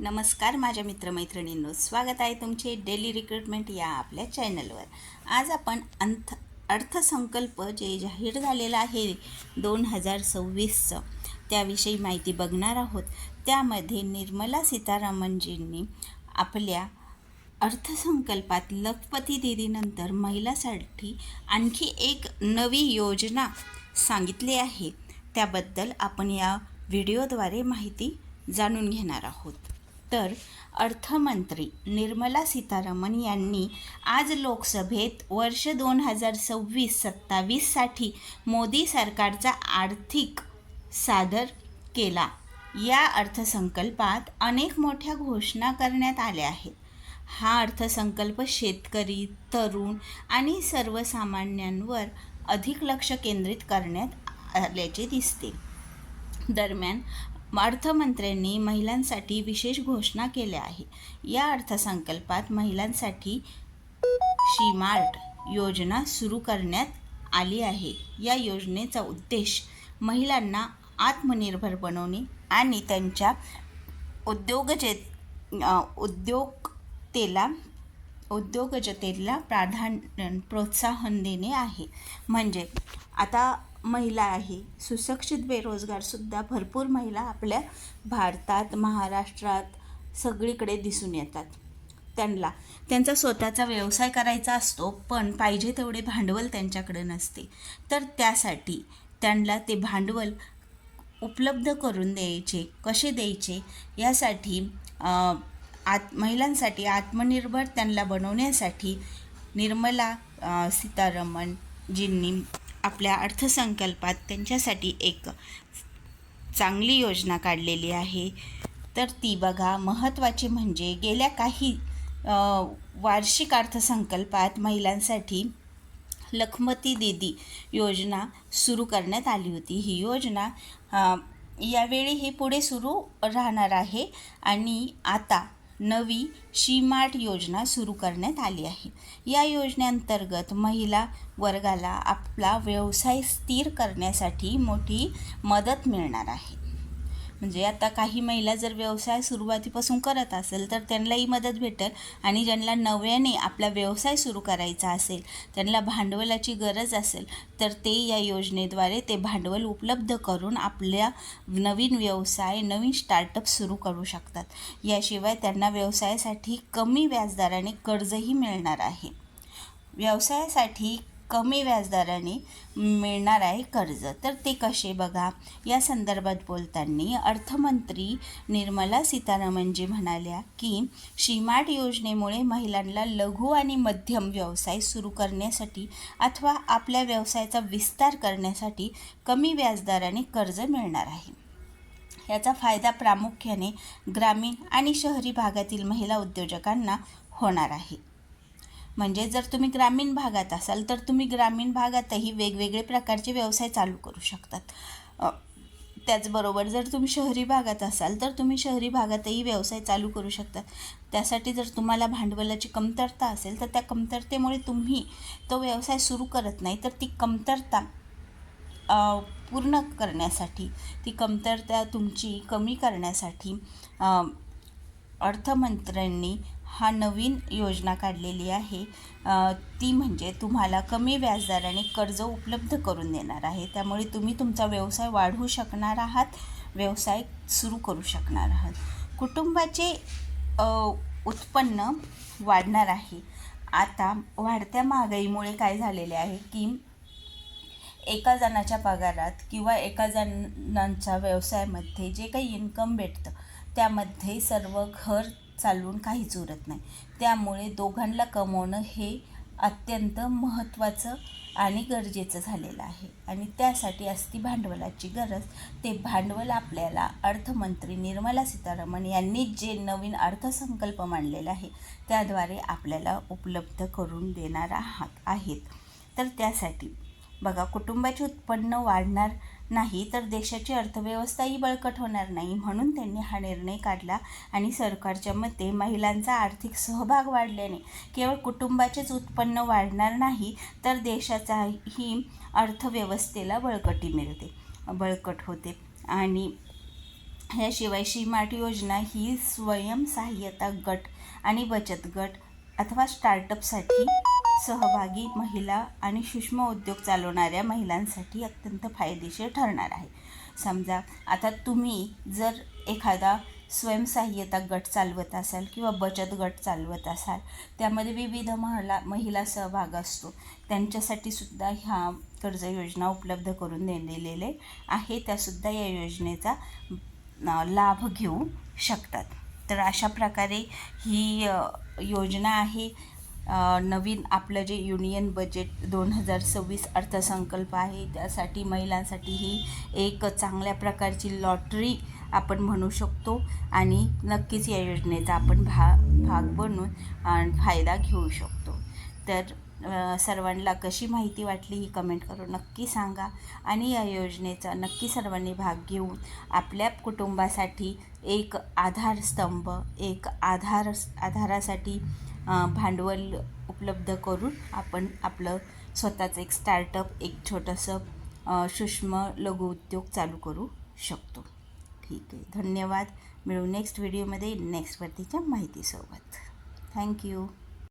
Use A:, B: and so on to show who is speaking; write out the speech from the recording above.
A: नमस्कार माझ्या मित्रमैत्रिणींनो. स्वागत आहे तुमचे डेली रिक्रुटमेंट या आपल्या चॅनलवर आज आपण अंथ अर्थसंकल्प जे जाहीर झालेला आहे दोन हजार सव्वीसचं त्याविषयी माहिती बघणार आहोत. त्यामध्ये निर्मला सीतारामनजींनी आपल्या अर्थसंकल्पात लखपती दिदीनंतर महिलासाठी आणखी एक नवी योजना सांगितली आहे. त्याबद्दल आपण या व्हिडिओद्वारे माहिती जाणून घेणार आहोत. तर अर्थमंत्री निर्मला सीतारामन यांनी आज लोकसभेत वर्ष दोन हजार सव्वीस सत्तावीससाठी मोदी सरकारचा आर्थिक सादर केला. या अर्थसंकल्पात अनेक मोठ्या घोषणा करण्यात आल्या आहेत. हा अर्थसंकल्प शेतकरी तरुण आणि सर्वसामान्यांवर अधिक लक्ष केंद्रित करण्यात आल्याचे दिसते. दरम्यान अर्थमंत्र्यांनी महिलांसाठी विशेष घोषणा केल्या आहे या अर्थसंकल्पात महिलांसाठी शीमार्ट योजना सुरू करण्यात आली आहे. या योजनेचा उद्देश महिलांना आत्मनिर्भर बनवणे आणि त्यांच्या उद्योगजे उद्योगतेला उद्योगजतेला प्राधान्य प्रोत्साहन देणे आहे. म्हणजे आता महिला आहे. सुशिक्षित बेरोजगारसुद्धा भरपूर महिला आपल्या भारतात महाराष्ट्रात सगळीकडे दिसून येतात. त्यांना त्यांचा स्वतःचा व्यवसाय करायचा असतो पण पाहिजे तेवढे भांडवल त्यांच्याकडे नसते. तर त्यासाठी त्यांना ते भांडवल उपलब्ध करून द्यायचे कसे द्यायचे यासाठी आत महिलांसाठी आत्मनिर्भर त्यांना बनवण्यासाठी निर्मला सीतारमण सीतारमणजींनी आपल्या अर्थसंकल्पात त्यांच्यासाठी एक चांगली योजना काढलेली आहे. तर ती बघा महत्त्वाची म्हणजे गेल्या काही वार्षिक अर्थसंकल्पात महिलांसाठी लखमती दीदी योजना सुरू करण्यात आली होती. ही योजना यावेळी ही पुढे सुरू राहणार आहे. आणि आता नवी शीमार्ट योजना सुरू करण्यात आली आहे. या योजनेअंतर्गत महिला वर्गाला आपला व्यवसाय स्थिर करण्यासाठी मोठी मदत मिळणार आहे. म्हणजे आता काही महिला जर व्यवसाय सुरुवातीपासून करत असेल तर त्यांनाही मदत भेटेल आणि ज्यांना नव्याने आपला व्यवसाय सुरू करायचा असेल त्यांना भांडवलाची गरज असेल तर ते या योजनेद्वारे ते भांडवल उपलब्ध करून आपल्या नवीन व्यवसाय नवीन स्टार्टअप सुरू करू शकतात. याशिवाय त्यांना व्यवसायासाठी कमी व्याजदराने कर्जही मिळणार आहे. व्यवसायासाठी कमी व्याजदराने मिळणार आहे कर्ज. तर ते कसे बघा? या संदर्भात बोलताना अर्थमंत्री निर्मला सीतारामनजी म्हणाल्या की शीमार्ट योजनेमुळे महिलांना लघु आणि मध्यम व्यवसाय सुरू करण्यासाठी अथवा आपल्या व्यवसायाचा विस्तार करण्यासाठी कमी व्याजदराने कर्ज मिळणार आहे. याचा फायदा प्रामुख्याने ग्रामीण आणि शहरी भागातील महिला उद्योजकांना होणार आहे. म्हणजे जर तुम्ही ग्रामीण भागात असाल तर तुम्ही ग्रामीण भागातही वेगवेगळे प्रकारचे व्यवसाय चालू करू शकतात. त्याचबरोबर जर तुम्ही शहरी भागात असाल तर तुम्ही शहरी भागातही व्यवसाय चालू करू शकतात त्यासाठी जर तुम्हाला भांडवलाची कमतरता असेल तर त्या कमतरतेमुळे तुम्ही तो व्यवसाय सुरू करत नाही तर ती कमतरता पूर्ण करण्यासाठी ती कमतरता तुमची कमी करण्यासाठी अर्थमंत्र्यांनी हा नवीन योजना काढलेली आहे. ती म्हणजे तुम्हाला कमी व्याजदराने कर्ज उपलब्ध करून देणार आहे. त्यामुळे तुम्ही तुमचा व्यवसाय वाढवू शकणार आहात व्यवसाय सुरू करू शकणार आहात. कुटुंबाचे उत्पन्न वाढणार आहे. आता वाढत्या महागाईमुळे काय झालेले आहे की एका जणाच्या पगारात किंवा एका जणांच्या व्यवसायामध्ये जे काही इन्कम भेटतं त्यामध्ये सर्व घर चालवून काहीच उरत नाही. त्यामुळे दोघांना कमवणं हे अत्यंत महत्त्वाचं आणि गरजेचं झालेलं आहे. आणि त्यासाठी असती भांडवलाची गरज ते भांडवल आपल्याला अर्थमंत्री निर्मला सीतारामन यांनी जे नवीन अर्थसंकल्प मांडलेला आहे त्याद्वारे आपल्याला उपलब्ध करून देणार आहात आहेत. तर त्यासाठी बघा कुटुंबाचे उत्पन्न वाढणार नाही तर देशाची अर्थव्यवस्थाही बळकट होणार नाही म्हणून त्यांनी हा निर्णय काढला आणि सरकारच्या मते महिलांचा आर्थिक सहभाग वाढल्याने केवळ कुटुंबाचेच उत्पन्न वाढणार नाही तर देशाचाही अर्थव्यवस्थेला बळकटी मिळते बळकट होते. आणि याशिवाय श्रीमार्ट योजना ही स्वयंसहाय्यता गट आणि बचत गट अथवा स्टार्टअपसाठी सहभागी महिला आणि सूक्ष्म उद्योग चालवणाऱ्या महिलांसाठी अत्यंत फायदेशीर ठरणार आहे. समजा आता तुम्ही जर एखादा स्वयंसहाय्यता गट चालवत असाल किंवा बचत गट चालवत असाल त्यामध्ये विविध महिला महिला सहभाग असतो. त्यांच्यासाठी सुद्धा ह्या कर्ज योजना उपलब्ध करून दिलेले आहे. त्यासुद्धा या योजनेचा लाभ घेऊ शकतात. तर अशा प्रकारे ही योजना आहे. नवीन आपलं जे युनियन बजेट दोन हजार सव्वीस अर्थसंकल्प आहे त्यासाठी महिलांसाठी ही एक चांगल्या प्रकारची लॉटरी आपण म्हणू शकतो आणि नक्कीच या योजनेचा आपण भा भाग बनून फायदा घेऊ शकतो. तर सर्वांना कशी माहिती वाटली ही कमेंट करून नक्की सांगा आणि या योजनेचा नक्की सर्वांनी भाग घेऊन आपल्या कुटुंबासाठी एक आधारस्तंभ एक आधार आधारासाठी भांडवल उपलब्ध करून आपण आपलं स्वतःचं एक स्टार्टअप एक छोटंसं सूक्ष्म लघुउद्योग चालू करू शकतो. ठीक आहे. धन्यवाद. मिळू नेक्स्ट व्हिडिओमध्ये नेक्स्ट वरतीच्या माहितीसोबत थँक्यू